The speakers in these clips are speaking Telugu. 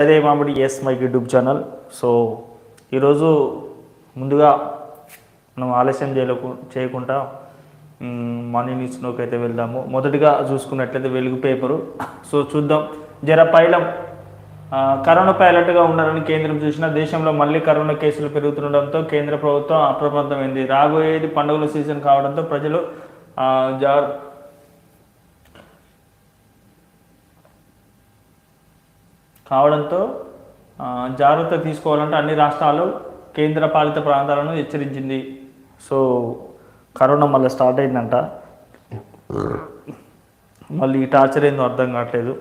అదే మామిడి yes my YouTube channel. So ఈరోజు ముందుగా మనం ఆలస్యం చేయలేకు చేయకుండా మనీ మార్నింగ్ న్యూస్లోకి అయితే వెళ్దాము. మొదటిగా చూసుకున్నట్లయితే వెలుగు పేపరు. సో చూద్దాం. జర పైలం కరోనా పైలట్గా ఉన్నారని ఉండాలని కేంద్రం చూసిన దేశంలో మళ్ళీ కరోనా కేసులు పెరుగుతుండడంతో కేంద్ర ప్రభుత్వం అప్రమత్తమైంది. రాబోయేది పండుగల సీజన్ కావడంతో ప్రజలు ఆ, కావడంతో జాగ్రత్త తీసుకోవాలంటే అన్ని రాష్ట్రాలు కేంద్ర పాలిత ప్రాంతాలను హెచ్చరించింది. సో కరోనా మళ్ళీ స్టార్ట్ అయిందంట. మళ్ళీ ఈ టార్చర్ ఏందో అర్థం కావట్లేదు.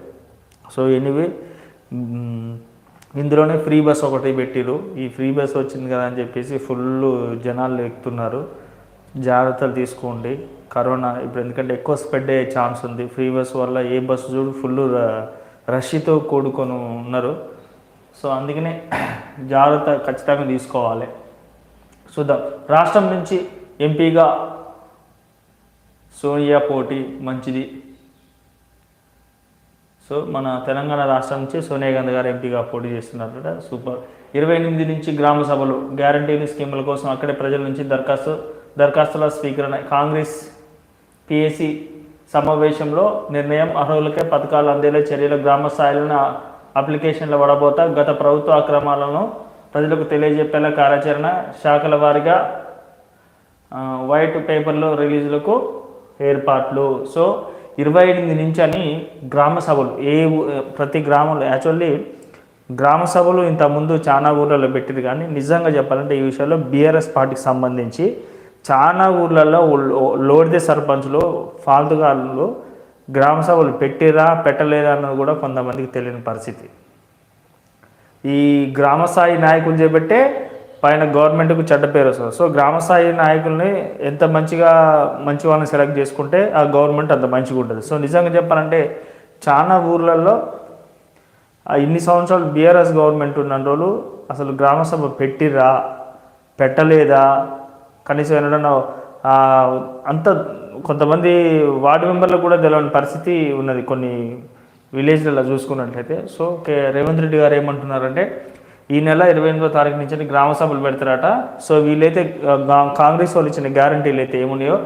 సో ఎనీవే ఇందులోనే ఫ్రీ బస్ ఒకటి పెట్టిరు ఈ ఫ్రీ బస్ వచ్చింది కదా అని చెప్పేసి ఫుల్ జనాలు ఎక్కుతున్నారు. జాగ్రత్తలు తీసుకోండి. కరోనా ఇప్పుడు ఎందుకంటే ఎక్కువ స్ప్రెడ్ అయ్యే ఛాన్స్ ఉంది. ఫ్రీ బస్ వల్ల ఏ బస్సు చూడు ఫుల్ రష్తో కూడుకొని ఉన్నారు. సో అందుకనే జాగ్రత్త ఖచ్చితంగా తీసుకోవాలి. చూద్దాం. రాష్ట్రం నుంచి ఎంపీగా సోనియా పోటీ మంచిది. సో మన తెలంగాణ రాష్ట్రం నుంచి సోనియా గాంధీ గారు ఎంపీగా పోటీ చేస్తున్నారట సూపర్. ఇరవై ఎనిమిది నుంచి గ్రామ సభలు గ్యారంటీని స్కీముల కోసం అక్కడే ప్రజల నుంచి దరఖాస్తు దరఖాస్తుల స్వీకరణ కాంగ్రెస్ పిఎస్సి సమావేశంలో నిర్ణయం అర్హులకే పథకాలు అందేలా చర్యలు గ్రామ స్థాయిలోని అప్లికేషన్ల వడబోత గత ప్రభుత్వ అక్రమాలను ప్రజలకు తెలియజెప్పేలా కార్యాచరణ శాఖల వారిగా వైట్ పేపర్లు రిలీజులకు ఏర్పాట్లు. సో ఇరవై ఎనిమిది నుంచి అని గ్రామ సభలు ఏ ఊ- ప్రతి గ్రామంలో యాక్చువల్లీ గ్రామ సభలు ఇంతకుముందు చాలా ఊర్లలో పెట్టింది కానీ నిజంగా చెప్పాలంటే ఈ విషయంలో బీఆర్ఎస్ పార్టీకి సంబంధించి చాలా ఊర్లలో లోడిదే సర్పంచ్లు ఫాల్తుగాళ్ళు గ్రామ సభలు పెట్టిరా పెట్టలేదా అన్నది కూడా కొంతమందికి తెలియని పరిస్థితి. ఈ గ్రామ స్థాయి నాయకులు చేపట్టే పైన గవర్నమెంట్కు చెడ్డ పేరు వస్తుంది. సో గ్రామ స్థాయి నాయకుల్ని ఎంత మంచిగా మంచి వాళ్ళని సెలెక్ట్ చేసుకుంటే ఆ గవర్నమెంట్ అంత మంచిగా ఉంటుంది. సో నిజంగా చెప్పాలంటే చాలా ఊర్లలో ఆ ఇన్ని సంవత్సరాలు బీఆర్ఎస్ గవర్నమెంట్ ఉన్న రోజులు అసలు గ్రామ సభ పెట్టిరా పెట్టలేదా కనీసం ఏంటంటే అంత కొంతమంది వార్డు మెంబర్లకు కూడా తెలియని పరిస్థితి ఉన్నది కొన్ని విలేజ్లలో చూసుకున్నట్లయితే. సో కే రేవంత్ రెడ్డి గారు ఏమంటున్నారంటే ఈ నెల ఇరవై ఎనిమిదో తారీఖు నుంచి గ్రామ సభలు పెడతారట. సో వీళ్ళైతే కాంగ్రెస్ వాళ్ళు ఇచ్చిన గ్యారంటీలు అయితే ఏమున్నాయో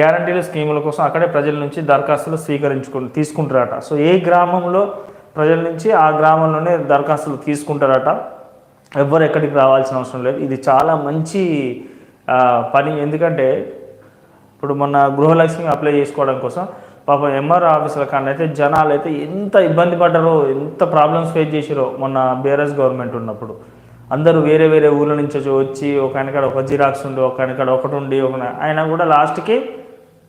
గ్యారంటీల స్కీముల కోసం అక్కడే ప్రజల నుంచి దరఖాస్తులు స్వీకరించుకు తీసుకుంటారట. సో ఏ గ్రామంలో ప్రజల నుంచి ఆ గ్రామంలోనే దరఖాస్తులు తీసుకుంటారట. ఎవ్వరు ఎక్కడికి రావాల్సిన అవసరం లేదు. ఇది చాలా మంచి పని ఎందుకంటే ఇప్పుడు మొన్న గృహలక్ష్మి అప్లై చేసుకోవడం కోసం పాపం ఎంఆర్ఓ ఆఫీసుల కానీ అయితే జనాలు అయితే ఎంత ఇబ్బంది పడ్డారో ఎంత ప్రాబ్లమ్స్ ఫేస్ చేసిరో మొన్న బీఆర్ఎస్ గవర్నమెంట్ ఉన్నప్పుడు. అందరూ వేరే వేరే ఊర్ల నుంచి వచ్చి- వచ్చి ఒక ఆయనకాడ ఒక జిరాక్స్ ఉండి ఒక ఆయనకాడ ఒకటి ఉండి ఒక ఆయన కూడా లాస్ట్కి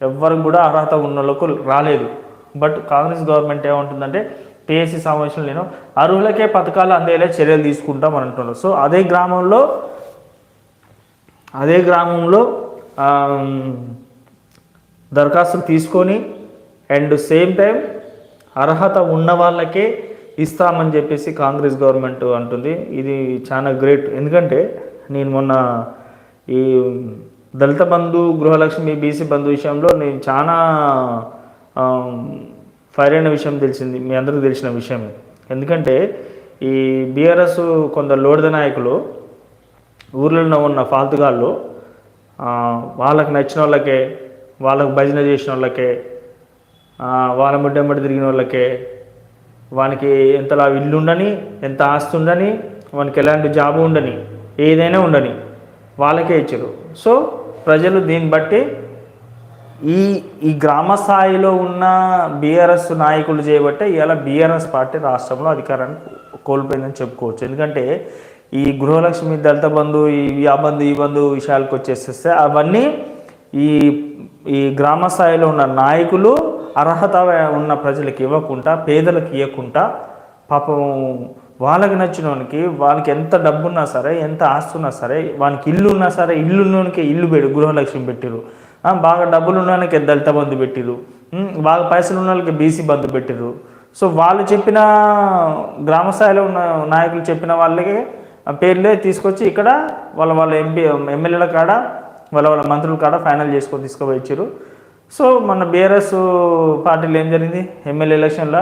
ఎవ్వరికి కూడా అర్హత ఉన్న వాళ్ళకు రాలేదు. బట్ కాంగ్రెస్ గవర్నమెంట్ ఏమంటుందంటే పిఎస్సి సమావేశంలో నేను అర్హులకే పథకాలు అందేలా చర్యలు తీసుకుంటాం అని అంటున్నారు. సో అదే గ్రామంలో అదే గ్రామంలో దరఖాస్తులు తీసుకొని అండ్ సేమ్ టైం అర్హత ఉన్న వాళ్ళకే ఇస్తామని చెప్పేసి కాంగ్రెస్ గవర్నమెంట్ అంటుంది. ఇది చాలా గ్రేట్. ఎందుకంటే నేను మొన్న ఈ దళిత బంధు గృహలక్ష్మి బీసీ బంధు విషయంలో నేను చాలా ఫైర్ అయిన విషయం తెలిసింది. మీ అందరికీ తెలిసిన విషయమే. ఎందుకంటే ఈ బీఆర్ఎస్ కొందరు లోడిద నాయకులు ఊర్లలో ఉన్న ఫాల్తుగాళ్ళు వాళ్ళకి నచ్చిన వాళ్ళకే వాళ్ళకి భజన చేసిన వాళ్ళకే వాళ్ళ ముడ్డెమ్మడి తిరిగిన వాళ్ళకే వానికి ఎంతలా ఇల్లు ఉండని ఎంత ఆస్తి ఉండని వానికి ఎలాంటి జాబు ఉండని ఏదైనా ఉండని వాళ్ళకే ఇచ్చారు. సో ప్రజలు దీన్ని బట్టి ఈ ఈ గ్రామ స్థాయిలో ఉన్న బీఆర్ఎస్ నాయకులు చేయబట్టే ఇవాళ బీఆర్ఎస్ పార్టీ రాష్ట్రంలో అధికారాన్ని కోల్పోయిందని చెప్పుకోవచ్చు. ఎందుకంటే ఈ గృహలక్ష్మి దళిత బంధు ఈ ఆ బంధు ఈ బంధు విషయాలకు వచ్చేసేస్తే అవన్నీ ఈ ఈ గ్రామ స్థాయిలో ఉన్న నాయకులు అర్హత ఉన్న ప్రజలకు ఇవ్వకుండా పేదలకు ఇవ్వకుండా పాపం వాళ్ళకి నచ్చినోనికి వాళ్ళకి ఎంత డబ్బున్నా సరే ఎంత ఆస్తి ఉన్నా సరే వానికి ఇల్లు ఉన్నా సరే ఇల్లు ఉన్నోనికి ఇల్లు పెడు గృహలక్ష్మి పెట్టిరు బాగా డబ్బులు ఉన్నోనికి దళిత బంధు పెట్టిరు బాగా పైసలు ఉన్న వాళ్ళకి బీసీ బంధు పెట్టిరు సో వాళ్ళు చెప్పిన గ్రామ స్థాయిలో ఉన్న నాయకులు చెప్పిన వాళ్ళకి పేర్లే తీసుకొచ్చి ఇక్కడ వాళ్ళ వాళ్ళ ఎంపీ ఎమ్మెల్యేల కాడ వాళ్ళ వాళ్ళ మంత్రుల కాడ ఫైనల్ చేసుకొని తీసుకుపోయి సో మన బీఆర్ఎస్ పార్టీలో ఏం జరిగింది? ఎమ్మెల్యే ఎలక్షన్లో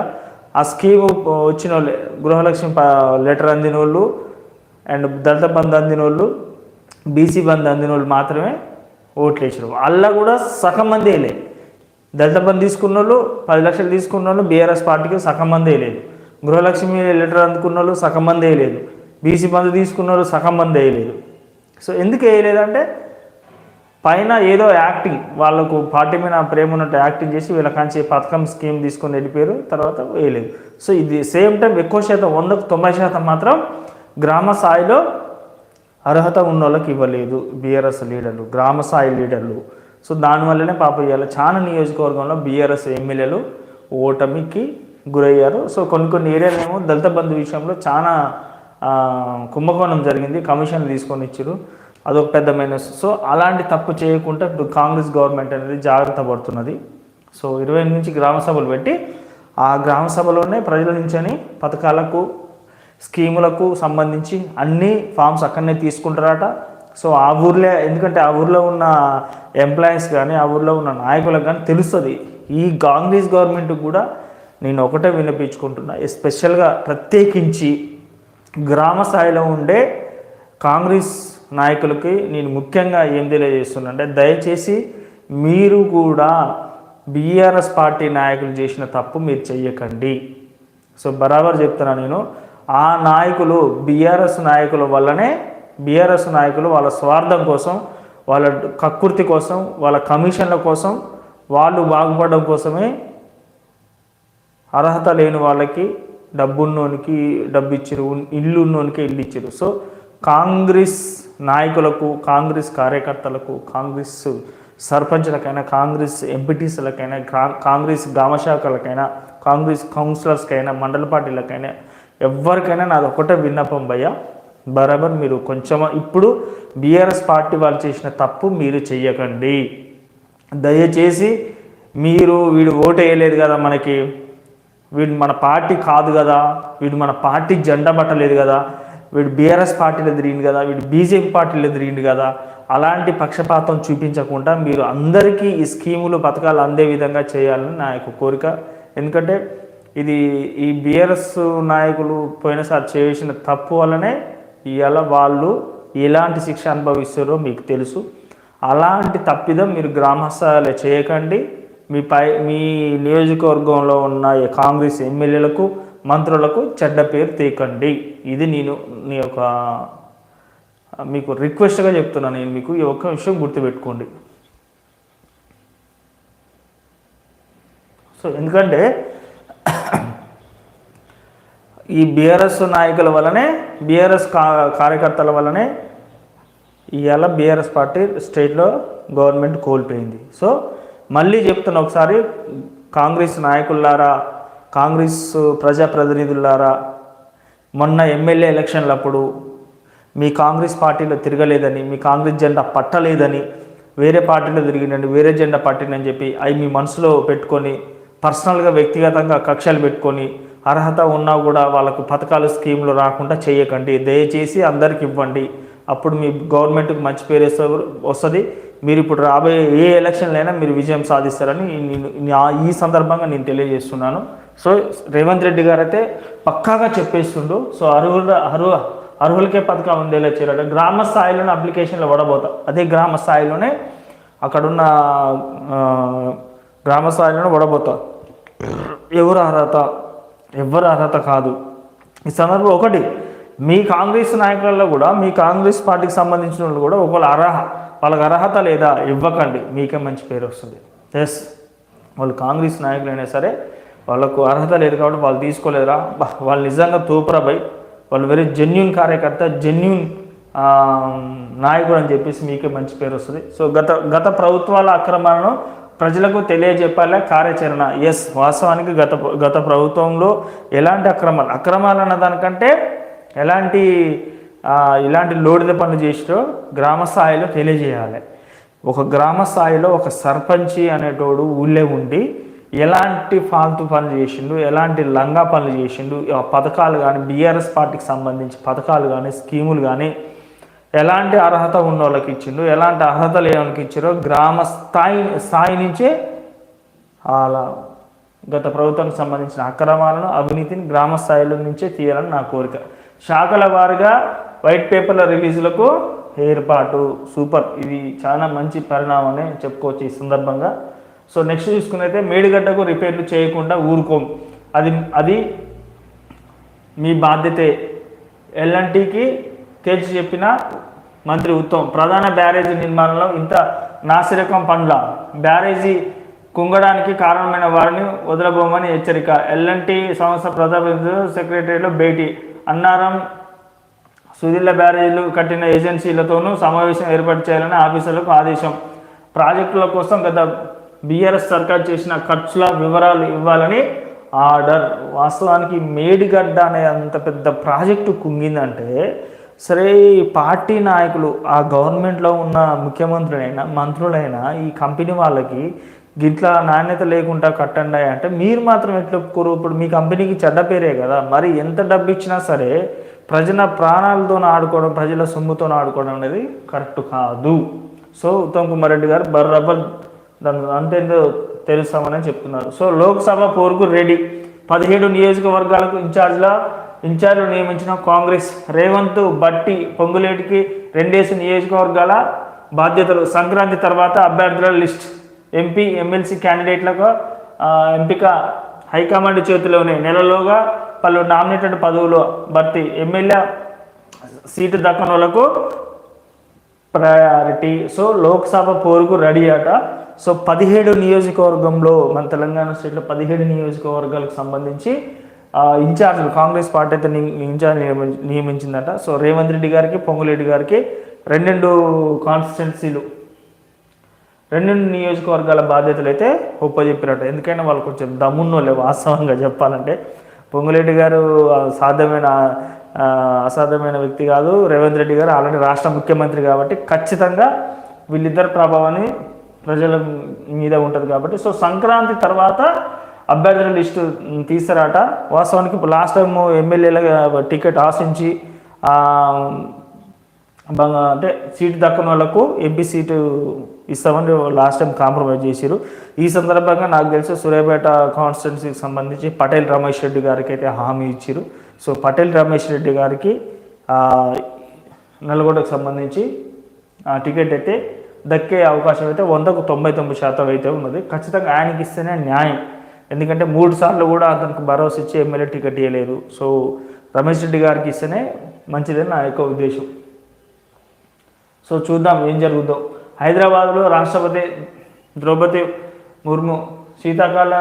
ఆ స్కీమ్ వచ్చిన వాళ్ళు గృహలక్ష్మి లెటర్ అందిన వాళ్ళు అండ్ దళిత బంధు అందిన వాళ్ళు బీసీ బంధు అందిన వాళ్ళు మాత్రమే ఓట్లు వేసారు అలా కూడా సగం మంది వేయలేదు దళిత బంధు తీసుకున్న వాళ్ళు పది లక్షలు తీసుకున్న వాళ్ళు బీఆర్ఎస్ పార్టీకి సగం మంది వేయలేదు. గృహలక్ష్మి లెటర్ అందుకున్న వాళ్ళు సగం మంది వేయలేదు. బీసీ మందు తీసుకున్నారు సగం మంది వేయలేదు. సో ఎందుకు వేయలేదంటే పైన ఏదో యాక్టింగ్ వాళ్ళకు పార్టీ మీద ప్రేమ ఉన్నట్టు యాక్టింగ్ చేసి వీళ్ళ కాంచి పథకం స్కీమ్ తీసుకొని వెళ్ళిపోయారు తర్వాత వేయలేదు. సో ఇది సేమ్ టైం ఎక్కువ శాతం వందకు తొంభై శాతం మాత్రం గ్రామ స్థాయిలో అర్హత ఉన్న వాళ్ళకి ఇవ్వలేదు బీఆర్ఎస్ లీడర్లు గ్రామ స్థాయి లీడర్లు. సో దానివల్లనే పాప ఇవాళ చాలా నియోజకవర్గంలో బీఆర్ఎస్ ఎమ్మెల్యేలు ఓటమికి గురయ్యారు. సో కొన్ని కొన్ని ఏరియాలేమో దళిత బంధు విషయంలో చాలా కుంభకోణం జరిగింది. కమిషన్లు తీసుకొని ఇచ్చారు అదొక పెద్ద మైనస్. సో అలాంటి తప్పు చేయకుండా ఇప్పుడు కాంగ్రెస్ గవర్నమెంట్ అనేది జాగ్రత్త పడుతున్నది. సో ఇరవై నుంచి గ్రామ సభలు పెట్టి ఆ గ్రామ సభలోనే ప్రజల నుంచని పథకాలకు స్కీములకు సంబంధించి అన్ని ఫామ్స్ అక్కడనే తీసుకుంటారట. సో ఆ ఊర్లో ఎందుకంటే ఆ ఊర్లో ఉన్న ఎంప్లాయీస్ కానీ ఆ ఊర్లో ఉన్న నాయకులకు కానీ తెలుస్తుంది. ఈ కాంగ్రెస్ గవర్నమెంట్ కూడా నేను ఒకటే వినిపించుకుంటున్నా. ఎస్పెషల్గా ప్రత్యేకించి గ్రామ స్థాయిలో ఉండే కాంగ్రెస్ నాయకులకి నేను ముఖ్యంగా ఏం తెలియజేస్తున్నా అంటే దయచేసి మీరు కూడా బీఆర్ఎస్ పార్టీ నాయకులు చేసిన తప్పు మీరు చెయ్యకండి. సో బరాబర్ చెప్తున్నా నేను ఆ నాయకులు బీఆర్ఎస్ నాయకుల వల్లనే బీఆర్ఎస్ నాయకులు వాళ్ళ స్వార్థం కోసం వాళ్ళ కక్కుర్తి కోసం వాళ్ళ కమిషన్ల కోసం వాళ్ళు బాగుపడడం కోసమే అర్హత లేని వాళ్ళకి డబ్బున్నోనికి డబ్బు ఇచ్చారు ఇల్లు ఉన్నోనికి ఇల్లు ఇచ్చారు సో కాంగ్రెస్ నాయకులకు కాంగ్రెస్ కార్యకర్తలకు కాంగ్రెస్ సర్పంచ్లకైనా కాంగ్రెస్ ఎంపీటీసీలకైనా కాంగ్రెస్ గ్రామశాఖలకైనా కాంగ్రెస్ కౌన్సిలర్స్కైనా మండల పార్టీలకైనా ఎవరికైనా నాది ఒకటే విన్నపం భయ్య. బరాబర్ మీరు కొంచెం ఇప్పుడు బీఆర్ఎస్ పార్టీ వాళ్ళు చేసిన తప్పు మీరు చెయ్యకండి. దయచేసి మీరు వీడు ఓటు వేయలేదు కదా మనకి. వీడు మన పార్టీ కాదు కదా వీడు మన పార్టీ జెండా పట్టలేదు కదా వీడు బీఆర్ఎస్ పార్టీలో తిరిగింది కదా వీడు బీజేపీ పార్టీలో తిరిగింది కదా అలాంటి పక్షపాతం చూపించకుండా మీరు అందరికీ ఈ స్కీములు పథకాలు అందే విధంగా చేయాలని నా యొక్క కోరిక. ఎందుకంటే ఇది ఈ బీఆర్ఎస్ నాయకులు పోయినసారి చేసిన తప్పు వల్లనే ఇవాళ వాళ్ళు ఎలాంటి శిక్ష అనుభవిస్తారో మీకు తెలుసు. అలాంటి తప్పిదం మీరు గ్రామస్థాయిలో చేయకండి. మీ పై మీ నియోజకవర్గంలో ఉన్న ఈ కాంగ్రెస్ ఎమ్మెల్యేలకు మంత్రులకు చెడ్డ పేరు తీకండి. ఇది నేను నీ యొక్క మీకు రిక్వెస్ట్గా చెప్తున్నాను నేను మీకు ఈ ఒక్క విషయం గుర్తుపెట్టుకోండి. సో ఎందుకంటే ఈ బీఆర్ఎస్ నాయకుల వల్లనే బీఆర్ఎస్ కార్యకర్తల వల్లనే ఇవాళ బీఆర్ఎస్ పార్టీ స్టేట్లో గవర్నమెంట్ కోల్పోయింది. సో మళ్ళీ చెప్తున్నా ఒకసారి కాంగ్రెస్ నాయకులారా కాంగ్రెస్ ప్రజాప్రతినిధులారా మొన్న ఎమ్మెల్యే ఎలక్షన్లప్పుడు మీ కాంగ్రెస్ పార్టీలో తిరగలేదని మీ కాంగ్రెస్ జెండా పట్టలేదని వేరే పార్టీలో తిరిగినండి వేరే జెండా పట్టినని చెప్పి అవి మీ మనసులో పెట్టుకొని పర్సనల్గా వ్యక్తిగతంగా కక్షలు పెట్టుకొని అర్హత ఉన్నా కూడా వాళ్ళకు పథకాలు స్కీములు రాకుండా చేయకండి. దయచేసి అందరికి ఇవ్వండి. అప్పుడు మీ గవర్నమెంట్కి మంచి పేరు వస్తుంది. మీరు ఇప్పుడు రాబోయే ఏ ఎలక్షన్లైనా మీరు విజయం సాధిస్తారని నేను ఈ సందర్భంగా నేను తెలియజేస్తున్నాను. సో రేవంత్ రెడ్డి గారు అయితే పక్కాగా చెప్పేస్తుండు. సో అర్హుల అర్హు అర్హులకే పథకం ఉండేలా చేరాడు గ్రామ స్థాయిలోనే అప్లికేషన్లు పడబోతా అదే గ్రామ స్థాయిలోనే అక్కడున్న గ్రామ స్థాయిలోనే పడబోతా ఎవరు అర్హత? ఎవరు అర్హత కాదు. ఈ సందర్భం ఒకటి మీ కాంగ్రెస్ నాయకులలో కూడా మీ కాంగ్రెస్ పార్టీకి సంబంధించిన వాళ్ళు కూడా ఒకవేళ అర్హ వాళ్ళకి అర్హత లేదా ఇవ్వకండి. మీకే మంచి పేరు వస్తుంది. ఎస్ వాళ్ళు కాంగ్రెస్ నాయకులైనా సరే వాళ్ళకు అర్హత లేదు కాబట్టి వాళ్ళు తీసుకోలేదురా. వాళ్ళు నిజంగా తూపరాబై వాళ్ళు వెరీ జెన్యున్ కార్యకర్త జెన్యున్ నాయకుడు అని చెప్పేసి మీకే మంచి పేరు వస్తుంది. సో గత గత ప్రభుత్వాల అక్రమాలను ప్రజలకు తెలియజెప్పాలే? కార్యాచరణ. ఎస్ వాస్తవానికి గత గత ప్రభుత్వంలో ఎలాంటి అక్రమాలు అక్రమాలు అన్న దానికంటే ఎలాంటి ఇలాంటి లోడిద పనులు చేసినో గ్రామ స్థాయిలో తెలియజేయాలి. ఒక గ్రామ స్థాయిలో ఒక సర్పంచి అనేటోడు ఊళ్ళే ఉండి ఎలాంటి ఫాల్తు పనులు చేసిండు ఎలాంటి లంగా పనులు చేసిండు ఆ పథకాలు కానీ బీఆర్ఎస్ పార్టీకి సంబంధించి పథకాలు కానీ స్కీములు కానీ ఎలాంటి అర్హత ఉన్న వాళ్ళకి ఇచ్చిండు ఎలాంటి అర్హత లేని ఇచ్చారో గ్రామ స్థాయి స్థాయి నుంచే అలా గత ప్రభుత్వానికి సంబంధించిన అక్రమాలను అవినీతిని గ్రామ స్థాయిలో నుంచే తీయాలని నా కోరిక. శాఖల వారిగా వైట్ పేపర్ల రిలీజ్లకు ఏర్పాటు. సూపర్. ఇది చాలా మంచి పరిణామం అని చెప్పుకోవచ్చు ఈ సందర్భంగా. సో నెక్స్ట్ చూసుకున్నైతే మేడిగడ్డకు రిపేర్లు చేయకుండా ఊరుకోం అది అది మీ బాధ్యతే. ఎల్ఎన్టీకి తేల్చి చెప్పిన మంత్రి ఉత్తమ్. ప్రధాన బ్యారేజీ నిర్మాణంలో ఇంత నాసిరకం పండ్ల. బ్యారేజీ కుంగడానికి కారణమైన వారిని వదలబోమని హెచ్చరిక. ఎల్ఎన్టీ సంస్థ ప్రధాన సెక్రటరీలో భేటీ. అన్నారం సుధీర్ల బ్యారేజీలు కట్టిన ఏజెన్సీలతోనూ సమావేశం ఏర్పాటు చేయాలని ఆఫీసర్లకు ఆదేశం. ప్రాజెక్టుల కోసం గత బీఆర్ఎస్ సర్కార్ చేసిన ఖర్చుల వివరాలు ఇవ్వాలని ఆర్డర్. వాస్తవానికి మేడిగడ్డ అనే అంత పెద్ద ప్రాజెక్టు కుంగిందంటే సరే ఈ పార్టీ నాయకులు ఆ గవర్నమెంట్లో ఉన్న ముఖ్యమంత్రులైనా మంత్రులైనా ఈ కంపెనీ వాళ్ళకి గిట్లా నాణ్యత లేకుండా కట్టండి అంటే మీరు మాత్రం ఎట్లా ఒప్పుకోరు? ఇప్పుడు మీ కంపెనీకి చెడ్డ పేరే కదా. మరి ఎంత డబ్బు ఇచ్చినా సరే ప్రజల ప్రాణాలతో ఆడుకోవడం ప్రజల సొమ్ముతో ఆడుకోవడం అనేది కరెక్ట్ కాదు. సో ఉత్తమ్ కుమార్ రెడ్డి గారు బర్రబర్ దాని అంతేందో తెలుస్తామని చెప్తున్నారు. సో లోక్సభ పోరుకు రెడీ. పదిహేడు నియోజకవర్గాలకు ఇన్ఛార్జ్ల ఇన్ఛార్జ్లు నియమించిన కాంగ్రెస్ రేవంత్ బట్టి పొంగులేటికి రెండేసి నియోజకవర్గాల బాధ్యతలు. సంక్రాంతి తర్వాత అభ్యర్థుల లిస్ట్. ఎంపీ ఎమ్మెల్సీ క్యాండిడేట్లకు ఎంపిక హైకమాండ్ చేతిలోనే నెలలోగా పలు నామినేటెడ్ పదవులు భర్తీ. ఎమ్మెల్యే సీటు దక్కని వాళ్ళకు ప్రయారిటీ సో లోక్సభ పోరుకు రెడీ అట. సో పదిహేడు నియోజకవర్గంలో మన తెలంగాణ స్టేట్లో పదిహేడు నియోజకవర్గాలకు సంబంధించి ఇన్ఛార్జ్లు కాంగ్రెస్ పార్టీ అయితే ఇన్ఛార్జ్ నియమించి- నియమించిందట. సో రేవంత్ రెడ్డి గారికి పొంగులేడ్డి గారికి రెండు కాన్స్టిట్యున్సీలు రెండు నియోజకవర్గాల బాధ్యతలు అయితే ఒప్పజెప్పినట్టు. ఎందుకైనా వాళ్ళు కొంచెం దమ్మున్నోళ్ళే వాస్తవంగా చెప్పాలంటే. పొంగులేటి గారు సాధ్యమైన అసాధ్యమైన వ్యక్తి కాదు. రేవంత్ రెడ్డి గారు ఆల్రెడీ రాష్ట్ర ముఖ్యమంత్రి కాబట్టి ఖచ్చితంగా వీళ్ళిద్దరి ప్రభావాన్ని ప్రజల మీద ఉంటుంది కాబట్టి. సో సంక్రాంతి తర్వాత అభ్యర్థుల లిస్టు తీస్తారట. వాస్తవానికి ఇప్పుడు లాస్ట్ టైం ఎమ్మెల్యేల టికెట్ ఆశించి అంటే సీటు దక్కని వాళ్ళకు ఎంపీ సీటు ఇస్తామని లాస్ట్ టైం కాంప్రమైజ్ చేశారు ఈ సందర్భంగా నాకు తెలిసి సూర్యాపేట కాన్స్టిట్యున్సీకి సంబంధించి పటేల్ రమేష్ రెడ్డి గారికి అయితే హామీ ఇచ్చారు సో పటేల్ రమేష్ రెడ్డి గారికి నల్గొండకు సంబంధించి ఆ, టికెట్ అయితే దక్కే అవకాశం అయితే వందకు తొంభై తొమ్మిది శాతం అయితే ఉన్నది. ఖచ్చితంగా ఆయనకి ఇస్తేనే న్యాయం. ఎందుకంటే మూడు సార్లు కూడా అతనికి భరోసా ఇచ్చి ఎమ్మెల్యే టికెట్ ఇవ్వలేదు సో రమేష్ రెడ్డి గారికి ఇస్తేనే మంచిదని నా యొక్క ఉద్దేశం. సో చూద్దాం ఏం జరుగుతుందో హైదరాబాద్లో రాష్ట్రపతి ద్రౌపది ముర్ము శీతాకాల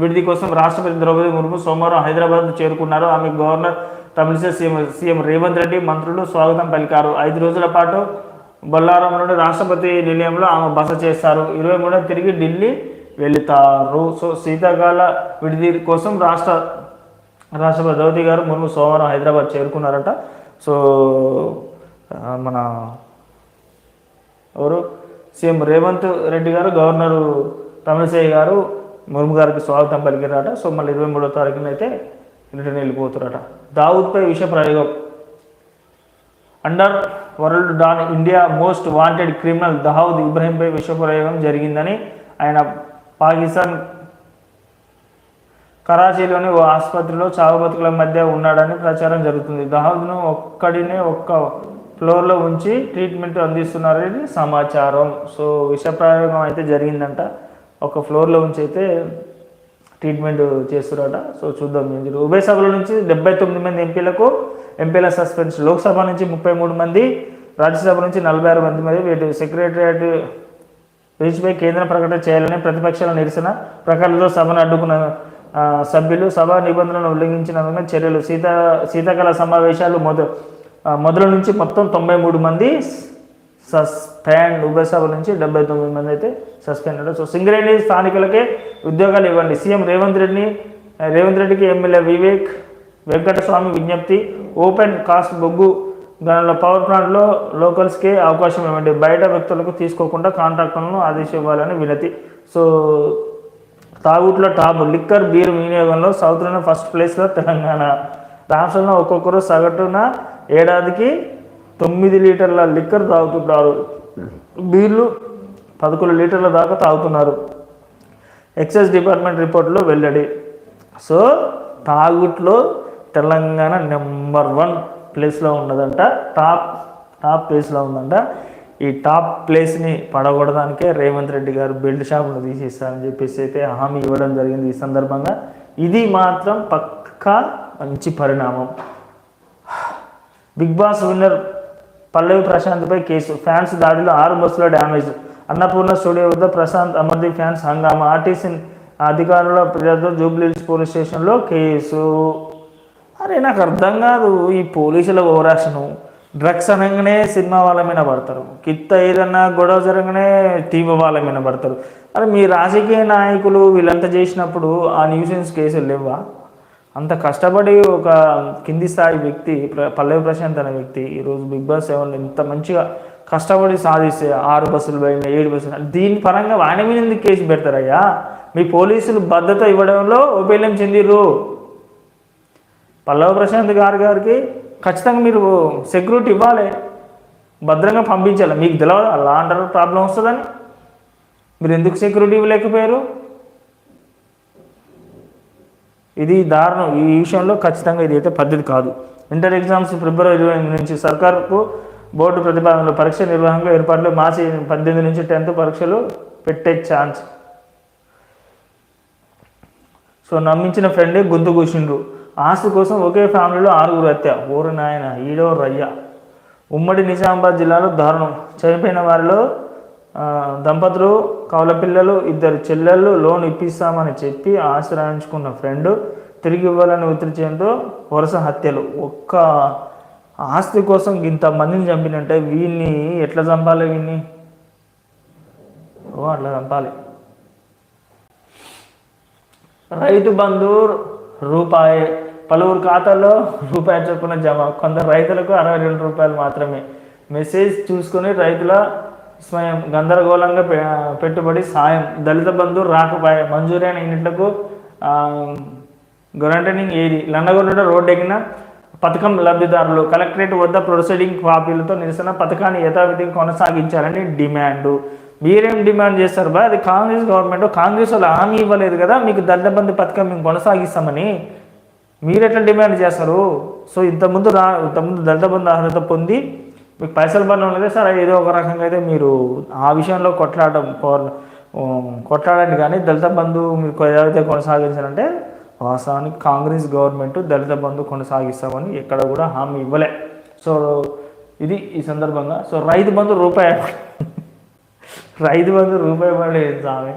విడిది కోసం రాష్ట్రపతి ద్రౌపది ముర్ము సోమవారం హైదరాబాద్ చేరుకున్నారు. ఆమె governor Tamilisai CM CM Revanth Reddy మంత్రులు స్వాగతం పలికారు. ఐదు రోజుల పాటు బొల్లారం నుండి రాష్ట్రపతి నిలయంలో ఆమె బస చేస్తారు. ఇరవై మూడున తిరిగి ఢిల్లీ వెళుతారు. సో శీతాకాల విడిది కోసం రాష్ట్ర రాష్ట్రపతి ద్రౌపది గారు ముర్ము సోమవారం హైదరాబాద్ చేరుకున్నారట. సో మన ఎవరు? సీఎం రేవంత్ రెడ్డి గారు గవర్నర్ తమిళసై గారు ముర్ము గారికి స్వాగతం పలికిరాట సో మళ్ళీ ఇరవై మూడో తారీఖున అయితే రిటర్న్ వెళ్ళిపోతారట. దావుద్పై విష ప్రయోగం. Underworld don India most wanted criminal Dawood ఇబ్రహీంపై విష ప్రయోగం జరిగిందని ఆయన పాకిస్తాన్ కరాచీలోని ఓ ఆసుపత్రిలో చావు బతుకుల మధ్య ఉన్నాడని ప్రచారం జరుగుతుంది. దావుద్ను ఒక్కడినే ఒక్క ఫ్లోర్లో ఉంచి ట్రీట్మెంట్ అందిస్తున్నారని సమాచారం. సో విష ప్రయోగం అయితే జరిగిందంట. ఒక ఫ్లోర్లో ఉంచి అయితే ట్రీట్మెంట్ చేస్తున్నారట. సో చూద్దాం. ఏం జరుగుతుంది. ఉభయ సభల నుంచి డెబ్బై తొమ్మిది మంది ఎంపీలకు ఎంపీల సస్పెన్స్ లోక్సభ నుంచి ముప్పై మూడు మంది రాజ్యసభ నుంచి నలభై ఆరు మంది మంది వీటి సెక్రటరియట్ వీటిపై కేంద్రం ప్రకటన చేయాలని ప్రతిపక్షాల నిరసన ప్రకారంలో సభను అడ్డుకున్న సభ్యులు సభ నిబంధనలను ఉల్లంఘించినందున చర్యలు శీత శీతాకాల సమావేశాలు మొద మొదల నుంచి మొత్తం తొంభై మూడు మంది సస్పెండ్ ఉభయ సభ నుంచి డెబ్బై తొమ్మిది మంది అయితే సస్పెండ్ అయ్యారు. సో సింగరేణి స్థానికులకే ఉద్యోగాలు ఇవ్వండి. సీఎం రేవంత్ రెడ్డిని రేవంత్ రెడ్డికి ఎమ్మెల్యే వివేక్ వెంకటస్వామి విజ్ఞప్తి ఓపెన్ కాస్ట్ బొగ్గు గనుల పవర్ ప్లాంట్లో లోకల్స్కే అవకాశం ఇవ్వండి. బయట వ్యక్తులకు తీసుకోకుండా కాంట్రాక్టర్లను ఆదేశం ఇవ్వాలని వినతి. సో తాగుట్లో టాప్ లిక్కర్ బీర్ వినియోగంలో సౌత్లోనే ఫస్ట్ ప్లేస్లో తెలంగాణ. రాష్ట్రంలో ఒక్కొక్కరు సగటున ఏడాదికి తొమ్మిది లీటర్ల లిక్కర్ తాగుతున్నారు. బీర్లు పదకొండు లీటర్ల దాకా తాగుతున్నారు. ఎక్సైజ్ డిపార్ట్మెంట్ రిపోర్ట్లో వెల్లడి. సో తాగుట్లో తెలంగాణ నెంబర్ వన్ ప్లేస్లో ఉన్నదంట టాప్ టాప్ ప్లేస్లో ఉందంట. ఈ టాప్ ప్లేస్ని పడగొడడానికే రేవంత్ రెడ్డి గారు బెల్ట్ షాపులు తీసేస్తారని చెప్పేసి అయితే హామీ ఇవ్వడం జరిగింది ఈ సందర్భంగా. ఇది మాత్రం పక్కా మంచి పరిణామం. బిగ్ బాస్ విన్నర్ పల్లవి ప్రశాంత్పై కేసు. ఫ్యాన్స్ దాడిలో ఆరు బస్సుల డ్యామేజ్. అన్నపూర్ణ స్టూడియో వద్ద ప్రశాంత్ అమర్దీప్ ఫ్యాన్స్ హంగామా. ఆర్టీసీ అధికారుల ఫిర్యాదుతో జూబ్లీహిల్స్ పోలీస్ స్టేషన్లో కేసు. అరే నాకు అర్థం కాదు. ఈ పోలీసుల ఓరాక్షను డ్రగ్స్ అనగానే సినిమా వాళ్ళ మీద పడతారు. కిత్త ఏదన్నా గొడవ జరగనే టీవీ వాళ్ళ మీద పడతారు. అరే మీ రాజకీయ నాయకులు వీళ్ళంతా చేసినప్పుడు ఆ న్యూసెన్స్ కేసులు లేవా? అంత కష్టపడి ఒక కింది స్థాయి వ్యక్తి పల్లవి ప్రశాంత్ అనే వ్యక్తి ఈరోజు బిగ్ బాస్ సెవెన్ ఇంత మంచిగా కష్టపడి సాధిస్తే ఆరు బస్సులు పోయిన ఏడు బస్సులు దీని పరంగా ఆయన మీద ఎందుకు కేసు పెడతారయ్యా? మీ పోలీసులు భద్రత ఇవ్వడంలో ఉపయోగం చెందిర్రు. పల్లవ ప్రశాంత్ గారి గారికి ఖచ్చితంగా మీరు సెక్యూరిటీ ఇవ్వాలి. భద్రంగా పంపించాలి. మీకు తెలవదు అలా అంటారు ప్రాబ్లం వస్తుందని. మీరు ఎందుకు సెక్యూరిటీ ఇవ్వలేకపోయారు? ఇది దారుణం. ఈ విషయంలో ఖచ్చితంగా ఇది అయితే పద్ధతి కాదు. ఇంటర్ ఎగ్జామ్స్ ఫిబ్రవరి ఇరవై ఎనిమిది నుంచి సర్కార్కు బోర్డు ప్రతిపాదనలో పరీక్ష నిర్వహణలో ఏర్పాట్లు మార్చి పద్దెనిమిది నుంచి టెన్త్ పరీక్షలు పెట్టే ఛాన్స్. సో నమ్మించిన ఫ్రెండే గొంతు కూర్చుండ్రు ఆస్తి కోసం ఒకే ఫ్యామిలీలో ఆరుగురు హత్య ఊరు నాయన ఈడో రయ్య. ఉమ్మడి నిజామాబాద్ జిల్లాలో దారుణం. చనిపోయిన వారిలో దంపతులు కవల పిల్లలు ఇద్దరు చెల్లెళ్ళు లోన్ ఇప్పిస్తామని చెప్పి ఆశ్రయించుకున్న ఫ్రెండ్ తిరిగి ఇవ్వాలని ఒత్తిడి చేయడంతో వరుస హత్యలు. ఒక్క ఆస్తి కోసం ఇంతమందిని చంపినంటే వీళ్ళని ఎట్లా చంపాలి వీళ్ళని ఓ అట్లా చంపాలి. రైతు బంధు రూపాయి పలువురు ఖాతాల్లో రూపాయి చొప్పున జమ. కొందరు రైతులకు అరవై రెండు రూపాయలు మాత్రమే. మెసేజ్ చూసుకొని రైతుల స్వయం గందరగోళంగా పె- పెట్టుబడి సాయం. దళిత బంధు రాకపోయే. మంజూరైన యూనిట్లకు గొరంటనింగ్ ఏది లండగొండ రోడ్డు ఎగిన పథకం లబ్ధిదారులు. కలెక్టరేట్ వద్ద ప్రొసీడింగ్ కాపీలతో నిరసన పథకాన్ని యథావిధిగా కొనసాగించాలని డిమాండ్. మీరేం డిమాండ్ చేస్తారు బా? అది కాంగ్రెస్ గవర్నమెంట్? కాంగ్రెస్ వాళ్ళు హామీ ఇవ్వలేదు కదా? మీకు దళిత బంధు పథకం మేము కొనసాగిస్తామని. మీరు ఎట్లా డిమాండ్ చేస్తారు? సో ఇంతకుముందు రా ఇంతకుముందు దళిత బంధు అర్హత పొంది మీకు పైసలు బంధం ఉన్నదే సార్ ఏదో ఒక రకంగా అయితే మీరు ఆ విషయంలో కొట్లాడడం కొట్లాడండి. కానీ దళిత బంధు మీరు ఏదైతే కొనసాగించాలంటే వాస్తవానికి కాంగ్రెస్ గవర్నమెంట్ దళిత బంధు కొనసాగిస్తామని ఎక్కడ కూడా హామీ ఇవ్వలే. సో ఇది ఈ సందర్భంగా. సో రైతు బంధు రూపాయి రైతు బంధు రూపాయి పడలేదు సామె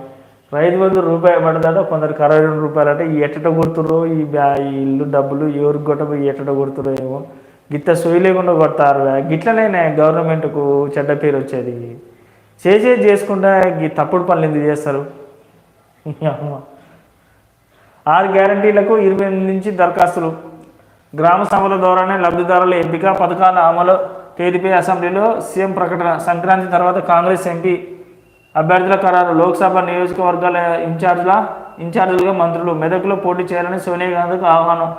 రైతు బంధు రూపాయి పడదాట కొందరికి అరవై రెండు రూపాయలు అంటే ఈ ఎట్టట కొడుతుర్రో ఈ బ్యా ఇల్లు డబ్బులు ఎవరికి కొట్టబోయి ఎట్టట కొడుతురో ఏమో. గిట్ట సొయ్యి లేకుండా కొడతారు. గిట్లనే గవర్నమెంట్కు చెడ్డ పేరు వచ్చేది. చేసేది చేసుకుంటే ఈ తప్పుడు పనులు ఎందుకు చేస్తారు? ఆరు గ్యారంటీలకు ఇరవై ఎనిమిది నుంచి దరఖాస్తులు. గ్రామ సభల ద్వారానే లబ్ధిదారుల ఎంపిక పథకాల అమలు టీడీపీ అసెంబ్లీలో సీఎం ప్రకటన సంక్రాంతి తర్వాత కాంగ్రెస్ ఎంపీ అభ్యర్థుల ఖరారు లోక్సభ నియోజకవర్గాల ఇన్ఛార్జ్ల ఇన్ఛార్జీలుగా మంత్రులు మెదక్లో పోటీ చేయాలని సోనియా గాంధీకి ఆహ్వానం.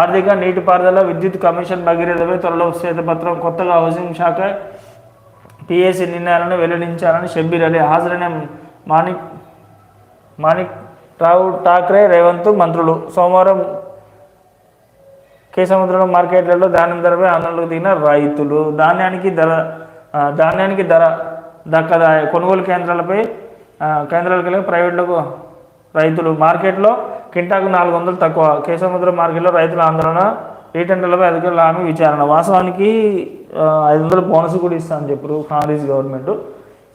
ఆర్థిక నీటిపారుదల విద్యుత్ కమిషన్ భగీరథపై త్వరలో శ్వేతపత్రం కొత్తగా హౌసింగ్ శాఖ పిఎస్సి నిర్ణయాలను వెల్లడించాలని షబ్బీర్ అలీ హాజరైన మాణిక్ మాణిక్ రావు ఠాక్రే రేవంత్ మంత్రులు. సోమవారం కేసముద్రం మార్కెట్లలో ధాన్యం ధరపై ఆందోళనకు దిగిన రైతులు. ధాన్యానికి ధర ధాన్యానికి ధర దక్కదాయ కొనుగోలు కేంద్రాలపై కేంద్రాలకు ప్రైవేట్లకు రైతులు మార్కెట్లో కింటాకు నాలుగు వందలు తక్కువ. కేసముద్రం మార్కెట్లో రైతుల ఆందోళన రీటెండర్లపై అధికారుల హామీ విచారణ. వాస్తవానికి ఐదు వందల బోనస్ కూడా ఇస్తామని చెప్పారు కాంగ్రెస్ గవర్నమెంట్.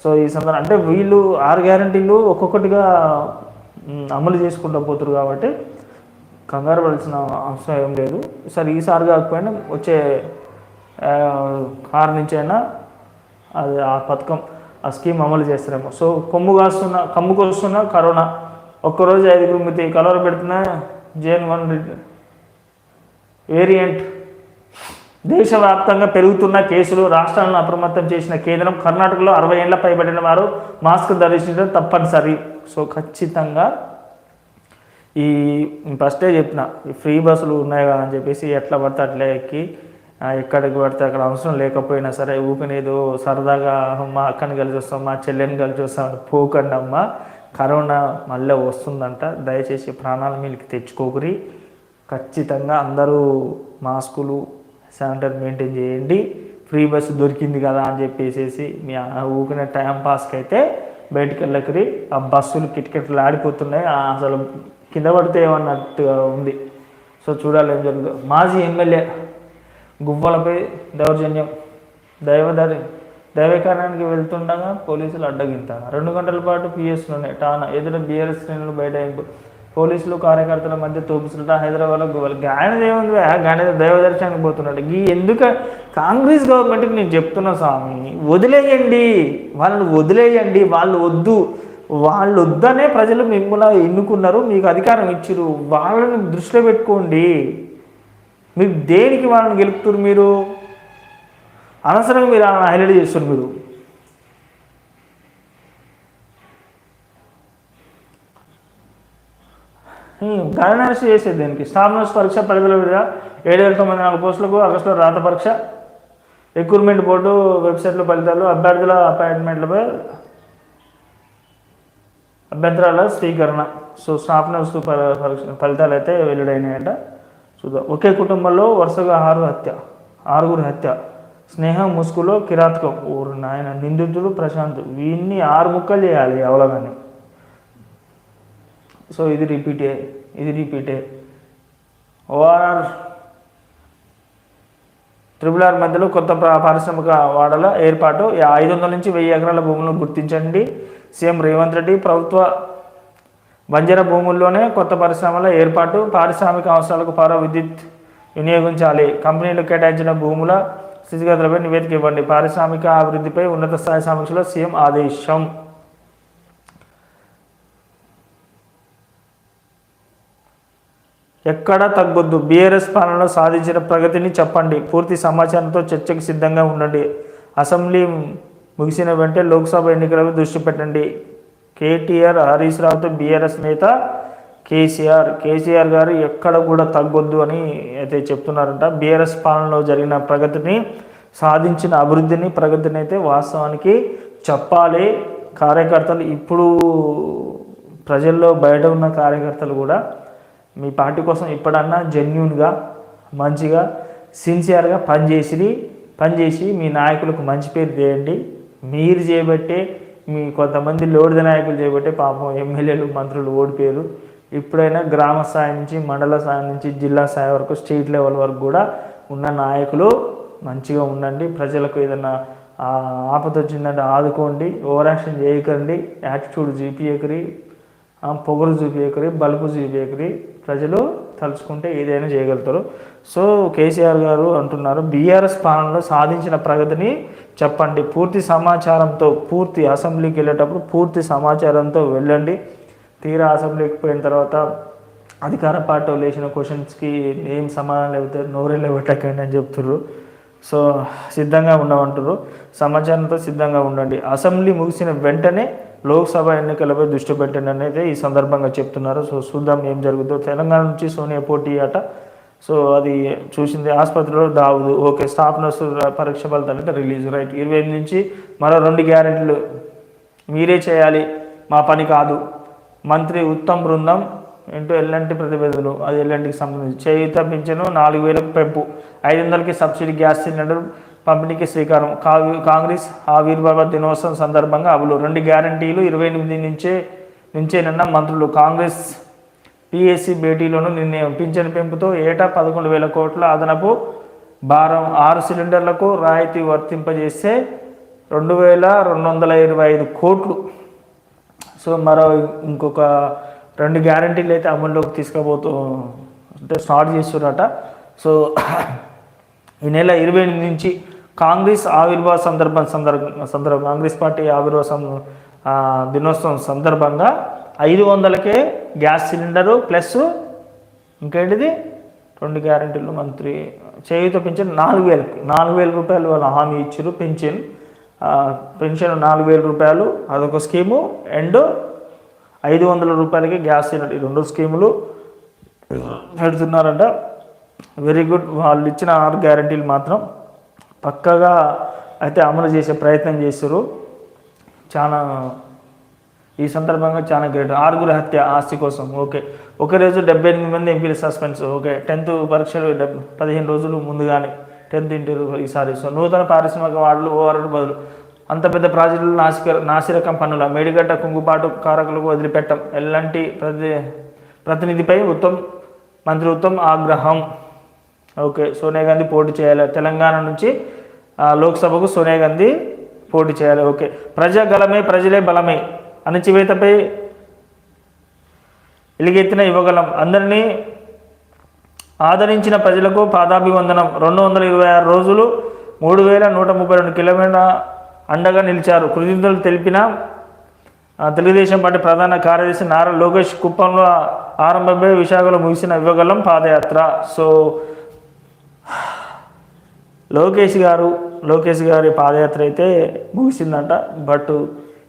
సో ఈ సందర్భం అంటే వీళ్ళు ఆరు గ్యారంటీలు ఒక్కొక్కటిగా అమలు చేసుకుంటూ పోతారు కాబట్టి కంగారు పడాల్సిన అవసరం ఏం లేదు. సరే ఈసారి కాకపోయినా వచ్చే కారు నుంచి అయినా అది ఆ పథకం ఆ స్కీమ్ అమలు చేస్తారేమో. సో కొమ్ము కాస్తున్న కమ్ముకొస్తున్న కరోనా ఒక్కరోజు ఐదుగురు మృతి కలవర పెడుతున్న జేఎన్ వన్ వేరియంట్. దేశవ్యాప్తంగా పెరుగుతున్న కేసులు రాష్ట్రాలను అప్రమత్తం చేసిన కేంద్రం కర్ణాటకలో అరవై ఏళ్ళ పైబడిన వారు మాస్క్ ధరించడం తప్పనిసరి. సో ఖచ్చితంగా ఈ ఫస్టే చెప్పిన ఈ ఫ్రీ బస్సులు ఉన్నాయి కదా అని చెప్పేసి ఎట్లా పడితే అట్లా ఎక్కి ఎక్కడికి పడితే అక్కడ అవసరం లేకపోయినా సరే ఊపినేదో సరదాగా మా అక్కని కలిసి వస్తాం మా చెల్లెని కలిసి వస్తాం పోకండి అమ్మా కరోనా మళ్ళీ వస్తుందంట. దయచేసి ప్రాణాల మీదకి తెచ్చుకోకరి. ఖచ్చితంగా అందరూ మాస్కులు శానిటైజర్ మెయింటైన్ చేయండి. ఫ్రీ బస్సు దొరికింది కదా అని చెప్పేసి మీ ఊకిన టైం పాస్కి అయితే బయటికి వెళ్ళకరి. ఆ బస్సులు కిటకిటలు ఆడిపోతున్నాయి. అసలు కింద పడితే ఏమన్నట్టుగా ఉంది. సో చూడాలి ఏం జరుగుతుంది. మాజీ ఎమ్మెల్యే గువ్వలపై దౌర్జన్యం. దైవదారి దైవకార్యానికి వెళ్తుండగా పోలీసులు అడ్డగింత రెండు గంటల పాటు పిఎస్లోనే టానా ఎదురు బిఆర్ శ్రేణులు బైఠాయింపు. పోలీసులు కార్యకర్తల మధ్య తోపుసులుట. హైదరాబాద్లో గువ్వలు గాయన ఏముంది గాయన దైవ దర్శనానికి పోతున్నాడు ఈ ఎందుక కాంగ్రెస్ గవర్నమెంట్కి నేను చెప్తున్నా స్వామి వదిలేయండి. వాళ్ళని వదిలేయండి. వాళ్ళు వద్దు. వాళ్ళు వద్దనే ప్రజలు మిమ్మల్ని ఎన్నుకున్నారు. మీకు అధికారం ఇచ్చిరు. వాళ్ళని దృష్టిలో పెట్టుకోండి. మీరు దేనికి వాళ్ళని గెలుపుతున్నారు మీరు? అనవసరంగా మీరు హైలైట్ చేస్తున్నారు మీరు. గణన చేసేది దీనికి? స్టాఫ్నర్స్ పరీక్ష పరిధిలో విడిగా ఏడు వేల తొమ్మిది నాలుగు పోస్టులకు ఆగస్టులో రాత పరీక్ష. రిక్రూట్మెంట్ బోర్డు వెబ్సైట్లో ఫలితాలు అభ్యర్థుల అపాయింట్మెంట్లపై అభ్యంతరాల స్వీకరణ. సో స్టాఫ్ నర్స్ పరీక్ష ఫలితాలు అయితే వెలువడైనాయంట చూద్దాం. ఒకే కుటుంబంలో వరుసగా ఆరు హత్య ఆరుగురు హత్య. స్నేహం ముసుగులో కిరాతకం. ఊరు నాయన నిందితుడు ప్రశాంత్. వీన్ని ఆరు ముక్కలు చేయాలి అవలగానే సో ఇది రిపీటే ఇది రిపీటే. ఓఆర్ఆర్ ట్రిపుల్ ఆర్ మధ్యలో కొత్త పారిశ్రామిక వాడల ఏర్పాటు. ఐదు వందల నుంచి వెయ్యి ఎకరాల భూములను గుర్తించండి. సీఎం రేవంత్ రెడ్డి ప్రభుత్వ బంజర భూముల్లోనే కొత్త పరిశ్రమల ఏర్పాటు. పారిశ్రామిక అవసరాలకు పార విద్యుత్ వినియోగించాలి. కంపెనీలు కేటాయించిన భూముల స్థితిగతులపై నివేదిక ఇవ్వండి. పారిశ్రామిక అభివృద్ధిపై ఉన్నత స్థాయి సమీక్షలో సీఎం ఆదేశం. ఎక్కడా తగ్గొద్దు. బీఆర్ఎస్ పాలనలో సాధించిన ప్రగతిని చెప్పండి. పూర్తి సమాచారంతో చర్చకు సిద్ధంగా ఉండండి. అసెంబ్లీ ముగిసిన వెంటనే లోక్సభ ఎన్నికలపై దృష్టి పెట్టండి. కేటీఆర్ హరీష్ రావుతో బీఆర్ఎస్ నేత కేసీఆర్ కేసీఆర్ గారు ఎక్కడ కూడా తగ్గొద్దు అని అయితే చెప్తున్నారంట. బీఆర్ఎస్ పాలనలో జరిగిన ప్రగతిని సాధించిన అభివృద్ధిని ప్రగతిని అయితే వాస్తవానికి చెప్పాలి. కార్యకర్తలు ఇప్పుడు ప్రజల్లో బయట ఉన్న కార్యకర్తలు కూడా మీ పార్టీ కోసం ఇప్పుడన్నా జెన్యున్గా మంచిగా సిన్సియర్గా పనిచేసి పనిచేసి మీ నాయకులకు మంచి పేరు చేయండి మీరు చేయబట్టే మీ కొంతమంది లోడిద నాయకులు చేయబట్టే పాపం ఎమ్మెల్యేలు మంత్రులు ఓడిపోయారు. ఇప్పుడైనా గ్రామ స్థాయి నుంచి మండల స్థాయి నుంచి జిల్లా స్థాయి వరకు స్టేట్ లెవెల్ వరకు కూడా ఉన్న నాయకులు మంచిగా ఉండండి. ప్రజలకు ఏదైనా ఆపద వచ్చిందంటే ఆదుకోండి ఓవర్ యాక్షన్ చేయకండి యాటిట్యూడ్ చూపించకరి పొగరు చూపించకరి బలుపు చూపించకరి ప్రజలు తలుచుకుంటే ఏదైనా చేయగలుగుతారు. సో కేసీఆర్ గారు అంటున్నారు బీఆర్ఎస్ పాలనలో సాధించిన ప్రగతిని చెప్పండి. పూర్తి సమాచారంతో పూర్తి అసెంబ్లీకి వెళ్ళేటప్పుడు పూర్తి సమాచారంతో వెళ్ళండి. తీరా అసెంబ్లీకి పోయిన తర్వాత అధికార పార్టీ వాళ్ళు వేసిన క్వశ్చన్స్కి ఏం సమాధానం లేకపోతే నోరెళ్ళ పెట్టకండి అని చెప్తుర్రు. సో సిద్ధంగా ఉండమంటారు సమాచారంతో సిద్ధంగా ఉండండి. అసెంబ్లీ ముగిసిన వెంటనే లోక్సభ ఎన్నికలపై దృష్టి పెట్టండి అనేది ఈ సందర్భంగా చెప్తున్నారు. సో చూద్దాం ఏం జరుగుతుందో తెలంగాణ నుంచి సోనియా పోటీ అట. సో అది చూసింది ఆసుపత్రిలో దావుదు. ఓకే స్టాఫ్ నర్సు పరీక్ష ఫలితాలు అంటే రిలీజ్. రైట్. ఇరవై ఎనిమిది నుంచి మరో రెండు గ్యారెంటీలు మీరే చేయాలి. మా పని కాదు. మంత్రి ఉత్తమ్ బృందం ఇంటూ ఎల్ఎన్టీ ప్రతినిధులు అది ఎల్ఎన్టీకి సంబంధించి. చేయుత పింఛను నాలుగు వేలకు పెంపు. ఐదు వందలకి సబ్సిడీ గ్యాస్ సిలిండర్ పంపిణీకి శ్రీకారం. కాంగ్రెస్ ఆవిర్భావ దినోత్సవం సందర్భంగా అమలు. రెండు గ్యారంటీలు ఇరవై ఎనిమిది నుంచే నుంచేనన్న మంత్రులు. కాంగ్రెస్ పిఎస్సి భేటీలోనూ నిర్ణయం. పింఛను పెంపుతో ఏటా పదకొండు వేల కోట్ల అదనపు భారం. ఆరు సిలిండర్లకు రాయితీ వర్తింపజేస్తే రెండు వేల రెండు వందల ఇరవై ఐదు కోట్లు. సో మరో ఇంకొక రెండు గ్యారంటీలు అయితే అమల్లోకి తీసుకుపోతూ అంటే స్టార్ట్ చేస్తున్నారట సో ఈ నెల ఇరవై ఎనిమిది నుంచి కాంగ్రెస్ ఆవిర్భావ సందర్భం సందర్భ సందర్భం కాంగ్రెస్ పార్టీ ఆవిర్భావ దినోత్సవం సందర్భంగా ఐదు వందలకే గ్యాస్ సిలిండరు ప్లస్ ఇంకేంటిది? రెండు గ్యారెంటీలు మంత్రి చేయుత పెంచిన నాలుగు వేలకు నాలుగు వేల రూపాయలు వాళ్ళు హామీ ఇచ్చారు పెంచాను పెన్షన్ నాలుగు వేల రూపాయలు అదొక స్కీము. అండ్ ఐదు వందల రూపాయలకి గ్యాస్ సిలిండర్ ఈ రెండు స్కీములు పెడుతున్నారంట. వెరీ గుడ్ వాళ్ళు ఇచ్చిన ఆరు గ్యారంటీలు మాత్రం పక్కగా అయితే అమలు చేసే ప్రయత్నం చేస్తారు చాలా ఈ సందర్భంగా చాలా గ్రేట్ ఆరుగురు హత్య ఆస్తి కోసం. ఓకే. ఒక రోజు డెబ్బై ఎనిమిది మంది ఎంపీలు సస్పెన్స్. ఓకే. టెన్త్ పరీక్షలు డెబ్ పదిహేను రోజులు ముందుగానే. టెన్త్ ఇంటర్వ్యూ ఈసారి. సో నూతన పారిశ్రామిక వార్డులు ఓఆర్డు బదులు అంత పెద్ద ప్రాజెక్టులు నాసిక నాసిరకం పనుల మేడిగడ్డ కుంగుపాటు కారకులకు వదిలిపెట్టం. ఎలాంటి ప్రతి ప్రతినిధిపై ఉత్తమ్ మంత్రి ఉత్తమ్ ఆగ్రహం. ఓకే సోనియా గాంధీ పోటీ చేయాలి. తెలంగాణ నుంచి లోక్సభకు సోనియా గాంధీ పోటీ చేయాలి. ఓకే ప్రజా గలమే ప్రజలే బలమే అణచివేతపై ఎలుగెత్తిన యువగలం. అందరినీ ఆదరించిన ప్రజలకు పాదాభివందనం. రెండు వందల ఇరవై ఆరు రోజులు మూడు వేల నూట ముప్పై రెండు కిలోమీటర్ల అండగా నిలిచారు. కృతజ్ఞతలు తెలిపిన తెలుగుదేశం పార్టీ ప్రధాన కార్యదర్శి నారా లోకేష్ కుప్పంలో ఆరంభమై విశాఖలో ముగిసిన ఇవ్వగలం పాదయాత్ర. సో లోకేష్ గారు లోకేష్ గారి పాదయాత్ర అయితే ముగిసిందంట. బట్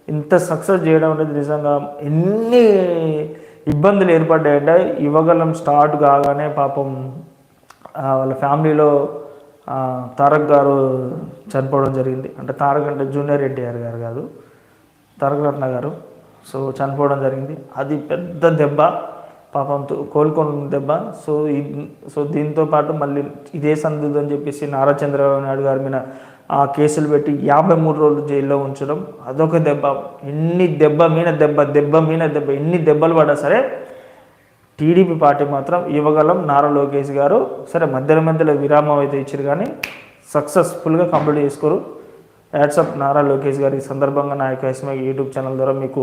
ఇంత సక్సెస్ చేయడం అనేది నిజంగా ఎన్ని ఇబ్బందులు ఏర్పడ్డాయంటే యువగలం స్టార్ట్ కాగానే పాపం వాళ్ళ ఫ్యామిలీలో తారక్ గారు చనిపోవడం జరిగింది. అంటే తారక్ అంటే జూనియర్ ఎన్టీఆర్ గారు కాదు తారక రత్న గారు. సో చనిపోవడం జరిగింది. అది పెద్ద దెబ్బ పాపం కోలుకొని దెబ్బ. సో ఈ సో దీంతో పాటు మళ్ళీ ఇదే సందుదు అని చెప్పేసి నారా చంద్రబాబు నాయుడు గారి మీద ఆ కేసులు పెట్టి యాభై మూడు రోజులు జైల్లో ఉంచడం అదొక దెబ్బ. ఎన్ని దెబ్బ మీద దెబ్బ దెబ్బ మీద దెబ్బ ఎన్ని దెబ్బలు పడ్డా సరే టీడీపీ పార్టీ మాత్రం ఇవ్వగలం. నారా లోకేష్ గారు సరే మధ్యలో మధ్యలో విరామం అయితే ఇచ్చారు కానీ సక్సెస్ఫుల్గా కంప్లీట్ చేసుకోరు. యాట్సప్ నారా లోకేష్ గారి ఈ సందర్భంగా నా యొక్క ఎస్మై యూట్యూబ్ ఛానల్ ద్వారా మీకు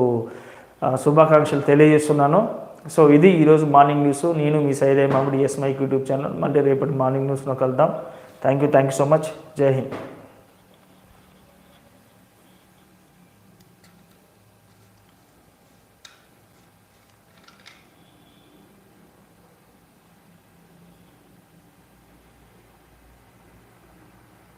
శుభాకాంక్షలు తెలియజేస్తున్నాను. సో ఇది ఈరోజు మార్నింగ్ న్యూస్. నేను మీ సైదే మామిడి ఎస్ఎంఐ యూట్యూబ్ ఛానల్. మళ్ళీ రేపటి మార్నింగ్ న్యూస్లో కలుద్దాం. Thank you thank you so much. Jai Hind.